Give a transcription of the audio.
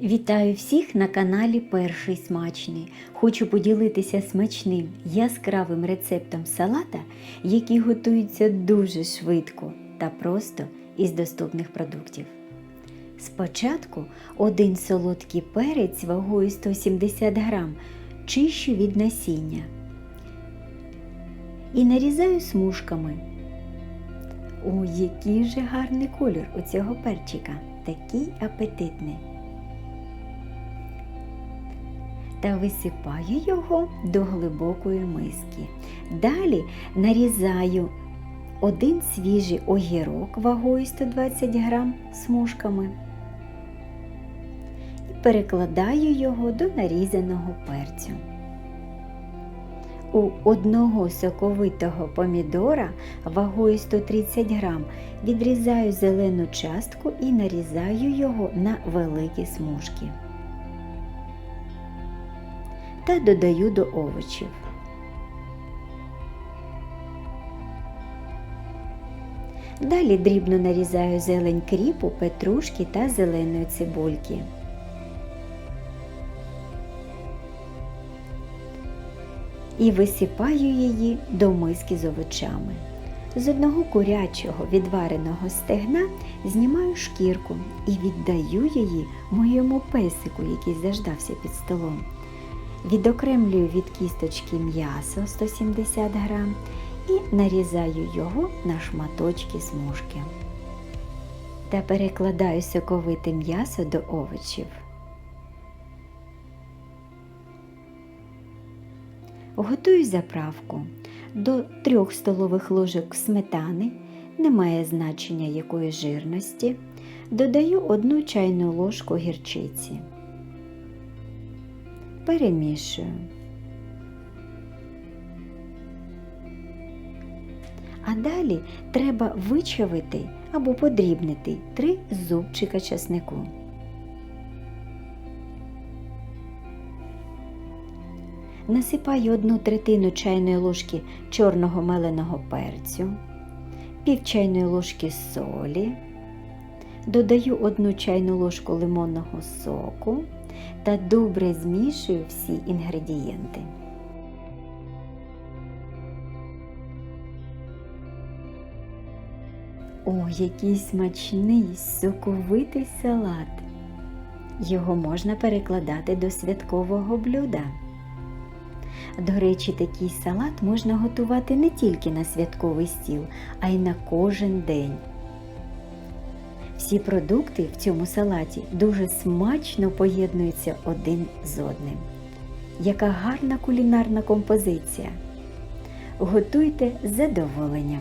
Вітаю всіх на каналі Перший Смачний. Хочу поділитися смачним яскравим рецептом салата, який готується дуже швидко та просто із доступних продуктів. Спочатку один солодкий перець вагою 170 грам чищу від насіння і нарізаю смужками. О, який же гарний колір у цього перчика, такий апетитний та висипаю його до глибокої миски. Далі нарізаю один свіжий огірок вагою 120 грам смужками і перекладаю його до нарізаного перцю. У одного соковитого помідора вагою 130 грам відрізаю зелену частку і нарізаю його на великі смужки та додаю до овочів. Далі дрібно нарізаю зелень кріпу, петрушки та зеленої цибульки. І висипаю її до миски з овочами. З одного курячого відвареного стегна знімаю шкірку і віддаю її моєму песику, який заждався під столом. Відокремлюю від кісточки м'ясо 170 грам і нарізаю його на шматочки смужки. Та перекладаю соковите м'ясо до овочів. Готую заправку до 3 столових ложок сметани, немає значення якої жирності, додаю 1 чайну ложку гірчиці перемішую. А далі треба вичавити або подрібнити три зубчика часнику. Насипаю одну третину чайної ложки чорного меленого перцю, пів чайної ложки солі, додаю одну чайну ложку лимонного соку та добре змішую всі інгредієнти. О, який смачний соковитий салат! Його можна перекладати до святкового блюда. До речі, такий салат можна готувати не тільки на святковий стіл, а й на кожен день. Всі продукти в цьому салаті дуже смачно поєднуються один з одним. Яка гарна кулінарна композиція! Готуйте з задоволенням!